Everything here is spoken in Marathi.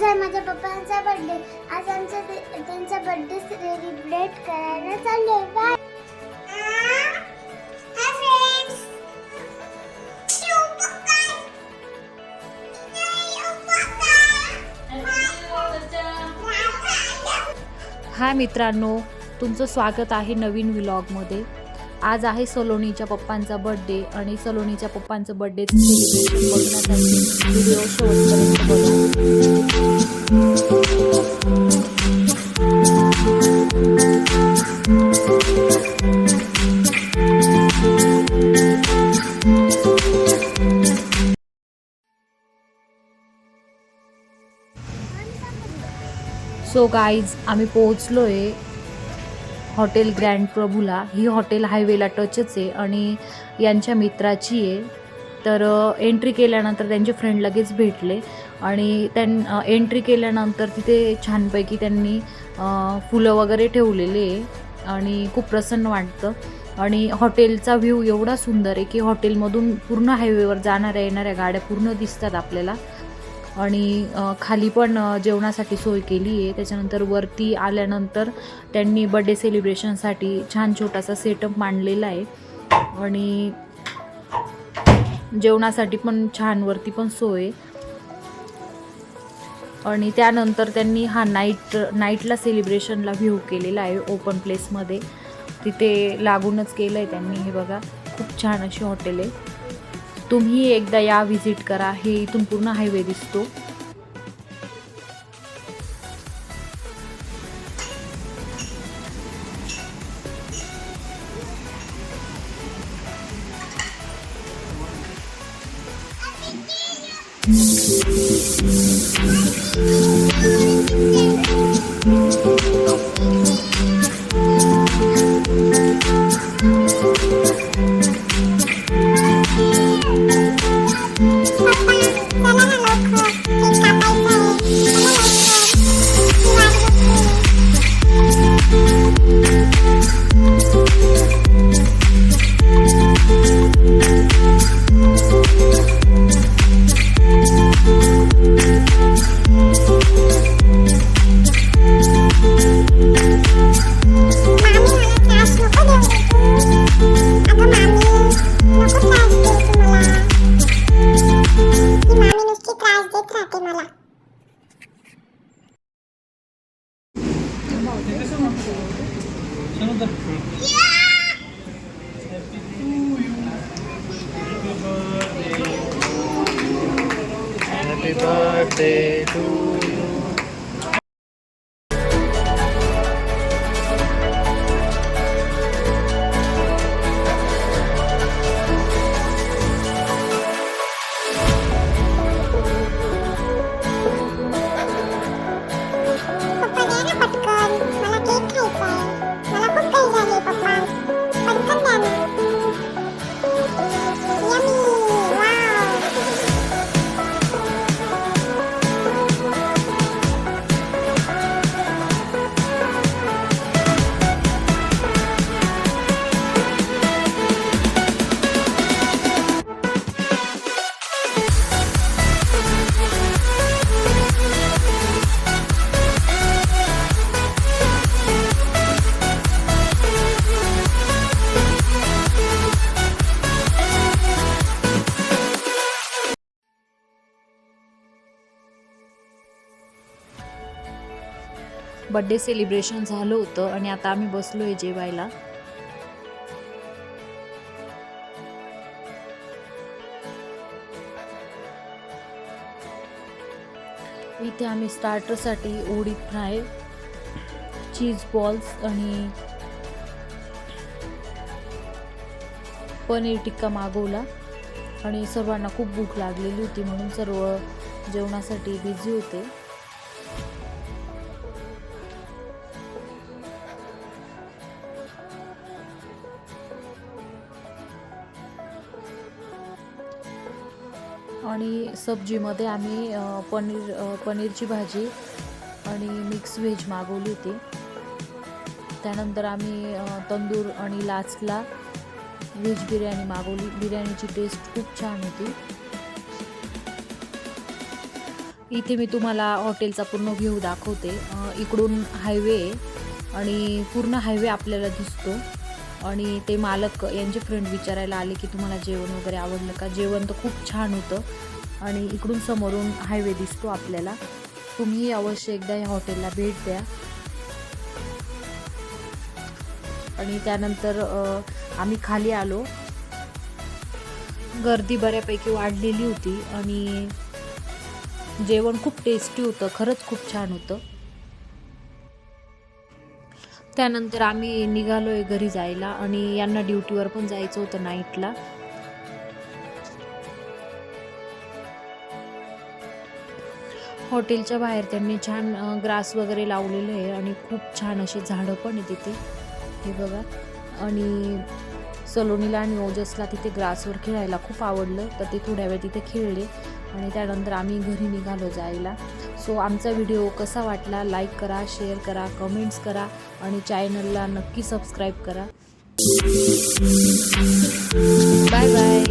आज आहे माझ्या पप्पांचा बर्थडे आज आमचा ते- त्यांचा बर्थडे सेलिब्रेट करायला चाललोय. बाय हाय मित्रांनो. तुमचं स्वागत आहे नवीन व्लॉगमध्ये आज आहे सलोनीच्या पप्पांचा बर्थडे आणि सलोनीच्या पप्पांचं बर्थडेचं सेलिब्रेशन बघण्यासाठी व्हिडिओ शेवटपर्यंत सो गाईज आम्ही पोहोचलो आहे हॉटेल ग्रँड प्रभूला. ही हॉटेल हायवेला टचच आहे आणि यांच्या मित्राची आहे. तर एंट्री केल्यानंतर त्यांचे फ्रेंड लगेच भेटले आणि त्यां एंट्री केल्यानंतर तिथे छानपैकी त्यांनी फुलं वगैरे ठेवलेले आहे आणि खूप प्रसन्न वाटतं. आणि हॉटेलचा व्ह्यू एवढा सुंदर आहे की हॉटेलमधून पूर्ण हायवेवर जाणाऱ्या येणाऱ्या गाड्या पूर्ण दिसतात आपल्याला. आणि खाली पण जेवणासाठी सोय केली आहे. त्याच्यानंतर वरती आल्यानंतर त्यांनी बड्डे सेलिब्रेशनसाठी छान छोटासा सेटअप मांडलेला आहे. आणि जेवणासाठी पण छान वरती पण सोय. आहे. आणि त्यानंतर त्यांनी हा नाईट नाईटला सेलिब्रेशनला व्ह्यू केलेला आहे ओपन प्लेसमध्ये तिथे लागूनच केलं आहे त्यांनी हे बघा. खूप छान अशी हॉटेल आहे. तुम्ही एकदा या व्हिजिट करा. हे इथून पूर्ण हायवे दिसतो. मला Happy birthday to birthday celebration झालं होतं आणि आता आम्ही बसलो आहे जेवायला. इथे आम्ही स्टार्टरसाठी ओडी फ्राय चीज बॉल्स आणि पनीर टिक्का मागवला. आणि सर्वांना खूप भूक लागलेली होती म्हणून सर्व जेवणासाठी बिझी होते. आणि सब्जीमध्ये आम्ही पनीर पनीरची भाजी आणि मिक्स व्हेज मागवली होती. त्यानंतर आम्ही तंदूर आणि लाचला व्हेज बिर्याणी मागवली. बिर्याणीची टेस्ट खूप छान होती. इथे मी तुम्हाला हॉटेलचा पूर्ण व्ह्यू दाखवते. इकडून हायवे आणि पूर्ण हायवे आपल्याला दिसतो. आणि ते मालक यांचे फ्रेंड विचारायला आले की तुम्हाला जेवण वगैरे आवडलं का? जेवण तर खूप छान होतं. आणि इकडून समोरून हायवे दिसतो आपल्याला. तुम्ही अवश्य एकदा या हॉटेलला भेट द्या. आणि त्यानंतर आम्ही खाली आलो. गर्दी बऱ्यापैकी वाढलेली होती आणि जेवण खूप टेस्टी होतं. खरंच खूप छान होतं. त्यानंतर आम्ही निघालोय घरी जायला आणि यांना ड्युटीवर पण जायचं होतं नाईटला. हॉटेलच्या बाहेर त्यांनी छान ग्रास वगैरे लावलेलं आहे आणि खूप छान असे झाडं पण आहे तिथे. हे बघा. आणि सलोनीला आणि ओजसला तिथे ग्रासवर खेळायला खूप आवडलं तर ते थोड्या वेळ तिथे खेळले आणि त्यानंतर आम्ही घरी निघालो जायला. सो आमचा व्हिडिओ कसा वाटला लाईक करा शेअर करा कमेंट्स करा आणि चॅनलला नक्की सबस्क्राईब करा. Bye bye